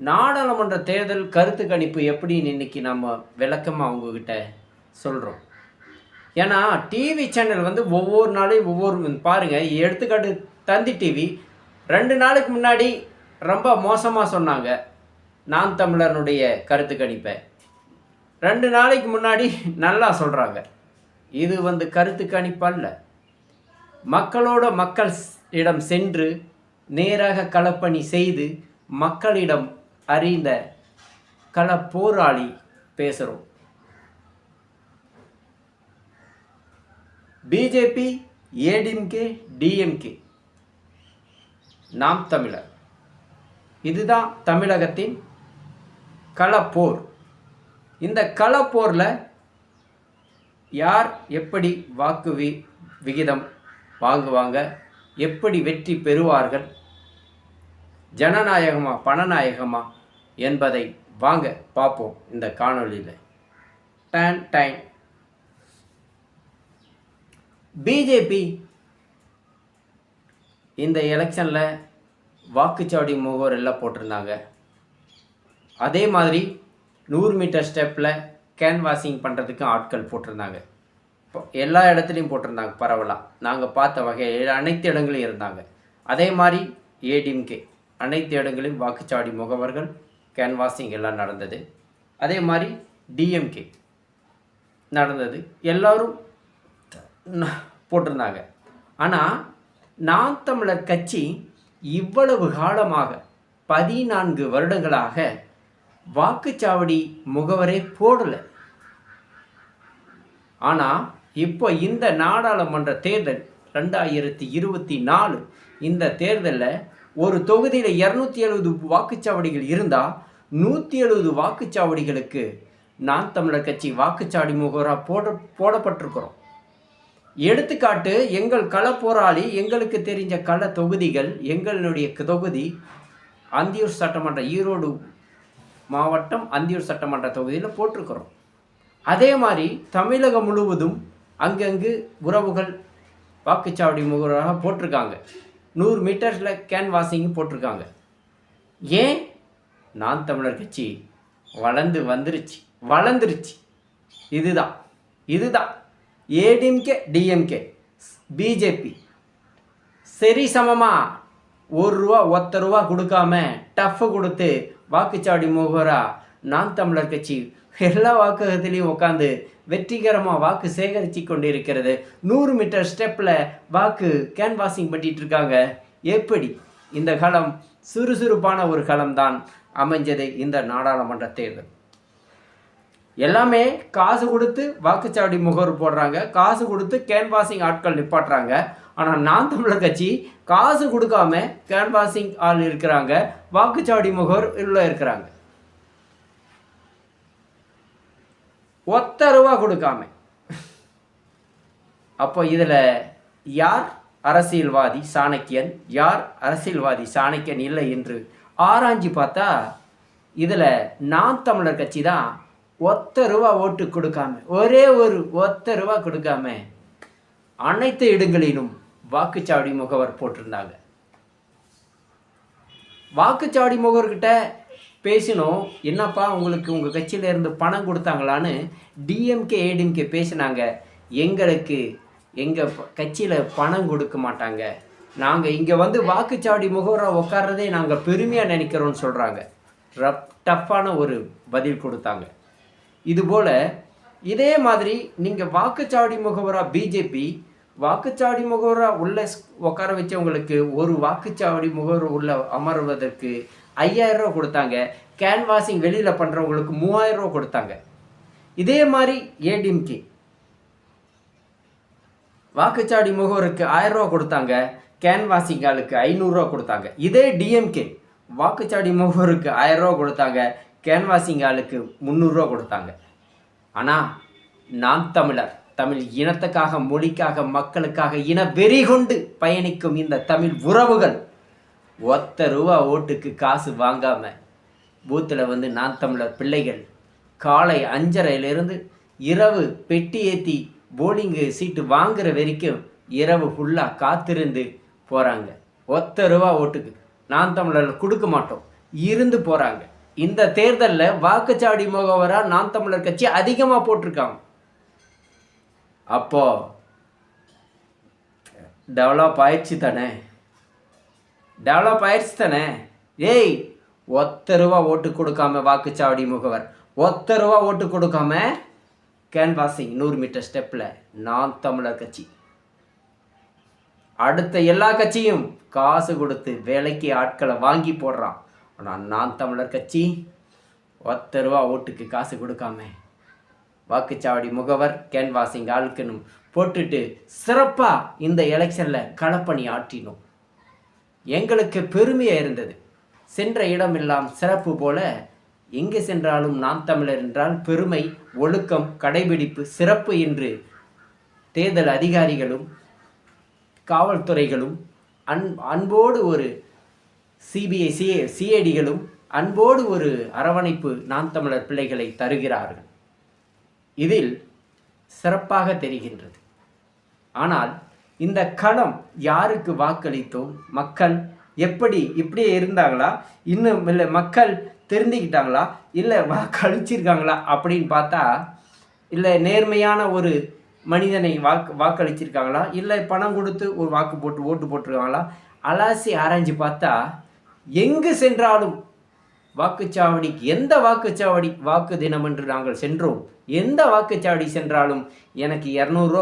நாடாளுமன்ற தேர்தல் கருத்து கணிப்பு எப்படின்னு இன்னைக்கு நம்ம விளக்கமாக அவங்கக்கிட்ட சொல்கிறோம் ஏன்னா டிவி சேனல் வந்து ஒவ்வொரு நாளையும் ஒவ்வொரு பாருங்கள் எடுத்துக்காட்டு தந்தி டிவி ரெண்டு நாளுக்கு முன்னாடி ரொம்ப மோசமாக சொன்னாங்க நான் தமிழனுடைய கருத்து கணிப்பை. ரெண்டு நாளைக்கு முன்னாடி நல்லா சொல்கிறாங்க இது வந்து கருத்து கணிப்பல்ல. மக்களோட மக்கள் இடம் சென்று நேராக களப்பணி செய்து மக்களிடம் அறிந்த கள போராளி பேசுகிறோம் பிஜேபி ஏடிஎம்கே டிஎம்கே நாம் தமிழர். இதுதான் தமிழகத்தின் களப்போர். இந்த களப்போரில் யார் எப்படி வாக்கு வி விகிதம் வாங்குவாங்க எப்படி வெற்றி பெறுவார்கள் ஜனநாயகமா பணநாயகமா என்பதை வாங்க பார்ப்போம் இந்த காணொளியில். டைம் டைம் பிஜேபி இந்த எலெக்ஷனில் வாக்குச்சாவடி முகவர் எல்லாம் போட்டிருந்தாங்க. அதே மாதிரி நூறு மீட்டர் ஸ்டெப்பில் கேன்வாசிங் பண்ணுறதுக்கும் ஆட்கள் போட்டிருந்தாங்க. இப்போ எல்லா இடத்துலையும் போட்டிருந்தாங்க பரவலாக நாங்கள் பார்த்த வகையில் அனைத்து இடங்களையும் இருந்தாங்க. அதே மாதிரி ஏடிஎம்கே அனைத்து இடங்களிலும் வாக்குச்சாவடி முகவர்கள் கேன்வாசிங் எல்லாம் நடந்தது. அதே மாதிரி டிஎம்கே நடந்தது. எல்லோரும் போட்டிருந்தாங்க. ஆனால் நாம் தமிழர் கட்சி இவ்வளவு காலமாக பதினான்கு வருடங்களாக வாக்குச்சாவடி முகவரே போடலை. ஆனால் இப்போ இந்த நாடாளுமன்ற தேர்தல் ரெண்டாயிரத்தி இருபத்தி நாலு இந்த தேர்தலில் ஒரு தொகுதியில் இரநூத்தி எழுபது வாக்குச்சாவடிகள் இருந்தால் நூற்றி எழுபது வாக்குச்சாவடிகளுக்கு நான் தமிழர் கட்சி வாக்குச்சாவடி முகவராக போட போடப்பட்டிருக்கிறோம். எடுத்துக்காட்டு எங்கள் கள போராளி எங்களுக்கு தெரிஞ்ச கள தொகுதிகள் எங்களுடைய தொகுதி அந்தியூர் சட்டமன்ற ஈரோடு மாவட்டம் அந்தியூர் சட்டமன்ற தொகுதியில் போட்டிருக்கிறோம். அதே மாதிரி தமிழகம் முழுவதும் அங்கங்கு உறவுகள் வாக்குச்சாவடி முகவராக போட்டிருக்காங்க. நூறு மீட்டர்ஸில் கேன்வாசிங் போட்டிருக்காங்க. ஏன்? நான் தமிழர் கட்சி வளர்ந்து வந்துருச்சு. வளர்ந்துருச்சு. இதுதான். இதுதான். ADMK DMK BJP. சரி சமமாக ஒரு ரூபா ஒத்த ரூபா கொடுக்காம டஃப் கொடுத்து வாக்குச்சாவடி முகவராக நான் தமிழர் கட்சி எல்லா வாக்ககத்திலையும் உட்காந்து வெற்றிகரமாக வாக்கு சேகரித்து கொண்டு இருக்கிறது நூறு மீட்டர் ஸ்டெப்பில் வாக்கு கேன்வாசிங் பண்ணிட்டு இருக்காங்க. எப்படி? இந்த களம் சுறுசுறுப்பான ஒரு களம்தான் அமைஞ்சது இந்த நாடாளுமன்ற தேர்தல். எல்லாமே காசு கொடுத்து வாக்குச்சாவடி முகவர் போடுறாங்க. காசு கொடுத்து கேன்வாசிங் ஆட்கள் நிப்பாட்டுறாங்க. ஆனால் நான் தமிழர் கட்சி காசு கொடுக்காம கேன்வாசிங் ஆள் இருக்கிறாங்க. வாக்குச்சாவடி முகவர் உள்ள இருக்கிறாங்க. ஒத்த ரூபா கொடுக்காம. அப்போ இதில் யார் அரசியல்வாதி சாணக்கியன் யார் அரசியல்வாதி சாணக்கியன் இல்லை என்று ஆராய்ஞ்சு பார்த்தா இதில் நான் தமிழர் கட்சி தான் ஒத்த ரூபா ஓட்டு கொடுக்காம ஒரே ஒரு ஒத்த ரூபா கொடுக்காம அனைத்து இடங்களிலும் வாக்குச்சாவடி முகவர் போட்டிருந்தாங்க. வாக்குச்சாவடி முகவர்கிட்ட பேசினோம். என்னப்பா உங்களுக்கு உங்கள் கட்சியிலேருந்து பணம் கொடுத்தாங்களான்னு டிஎம்கே ஏடிஎம்கே பேசினாங்க. எங்களுக்கு எங்கள் கட்சியில் பணம் கொடுக்க மாட்டாங்க. நாங்கள் இங்கே வந்து வாக்குச்சாவடி முகவராக உட்கார்றதே நாங்கள் பெருமையாக நினைக்கிறோம்னு சொல்கிறாங்க ரப் டஃப்பான ஒரு பதில் கொடுத்தாங்க. இதுபோல் இதே மாதிரி நீங்கள் வாக்குச்சாவடி முகவராக பிஜேபி வாக்குச்சாவடி முகவராக உள்ள உட்கார வச்சவங்களுக்கு ஒரு வாக்குச்சாவடி முகவர் உள்ள அமர்வதற்கு ஐயாயிரம் ரூபா கொடுத்தாங்க. கேன்வாசிங் வெளியில் பண்ணுறவங்களுக்கு மூவாயிரம் ரூபா கொடுத்தாங்க. இதே மாதிரி ஏடிஎம்கே வாக்குச்சாவடி முகவருக்கு ஆயிரம் ரூபா கொடுத்தாங்க. கேன்வாசிங் ஆளுக்கு ஐநூறுரூவா கொடுத்தாங்க. இதே டிஎம்கே வாக்குச்சாவடி முகவருக்கு ஆயிரம் ரூபா கொடுத்தாங்க. கேன்வாசிங் ஆளுக்கு முந்நூறுரூவா கொடுத்தாங்க. ஆனால் நான் தமிழர். தமிழ் இனத்துக்காக மொழிக்காக மக்களுக்காக இன வெறி கொண்டு பயணிக்கும் இந்த தமிழ் உறவுகள் ஒத்த ரூபா ஓட்டுக்கு காசு வாங்காம பூத்தில் வந்து நான் தமிழர் பிள்ளைகள். காலை அஞ்சரையிலிருந்து இரவு பெட்டி ஏற்றி போலிங்கு சீட்டு வாங்குற வரைக்கும் இரவு ஃபுல்லாக காத்திருந்து போகிறாங்க ஒத்த ரூபா ஓட்டுக்கு நான் தமிழர் கொடுக்க மாட்டோம். இருந்து போகிறாங்க இந்த தேர்தலில் வாக்குச்சாவடி முகவராக நான் தமிழர் கட்சி அதிகமாக போட்டிருக்காங்க. அப்போ டெவலப் ஆயிடுச்சு தானே? டெவலப் ஆயிடுச்சு தானே? ஏய் ஒத்த ரூபா ஓட்டு கொடுக்காம வாக்குச்சாவடி முகவர் ஒத்த ரூபா ஓட்டு கொடுக்காம கேன்வாசிங் நூறு மீட்டர் ஸ்டெப்பில் நான் தமிழர் கட்சி. அடுத்த எல்லா கட்சியும் காசு கொடுத்து வேலைக்கு ஆட்களை வாங்கி போடுறான். ஆனால் நான் தமிழர் கட்சி ஒத்த ரூபா ஓட்டுக்கு காசு கொடுக்காம வாக்குச்சாவடி முகவர் கேன்வாசிங் ஆளுக்குன்னு போட்டுட்டு சிறப்பாக இந்த எலெக்ஷனில் களப்பணி ஆற்றினோம். எங்களுக்கு பெருமையாக இருந்தது. சென்ற இடமெல்லாம் சிறப்பு போல எங்கே சென்றாலும் நாம் தமிழர் என்றால் பெருமை ஒழுக்கம் கடைபிடிப்பு சிறப்பு என்று தேர்தல் அதிகாரிகளும் காவல்துறைகளும் அன் அன்போடு ஒரு சிபிஐ சி சிஐடிகளும் அன்போடு ஒரு அரவணைப்பு நாம் தமிழர் பிள்ளைகளை தருகிறார்கள். இதில் சிறப்பாக தெரிகின்றது. ஆனால் இந்த களம் யாருக்கு வாக்களித்தோம் மக்கள் எப்படி இப்படியே இருந்தாங்களா? இன்னும் இல்லை மக்கள் தெரிஞ்சுக்கிட்டாங்களா? இல்லை வாக்களிச்சிருக்காங்களா? அப்படின்னு பார்த்தா இல்லை நேர்மையான ஒரு மனிதனை வாக்கு வாக்களிச்சிருக்காங்களா? இல்லை பணம் கொடுத்து ஒரு வாக்கு போட்டு ஓட்டு போட்டிருக்காங்களா? அலாசி ஆராய்ஞ்சு பார்த்தா எங்கு சென்றாலும் வாக்குச்சாவடிக்கு எந்த வாக்குச்சாவடி வாக்கு தினம் என்று நாங்கள் சென்றோம். எந்த வாக்குச்சாவடி சென்றாலும் எனக்கு இரநூறுவா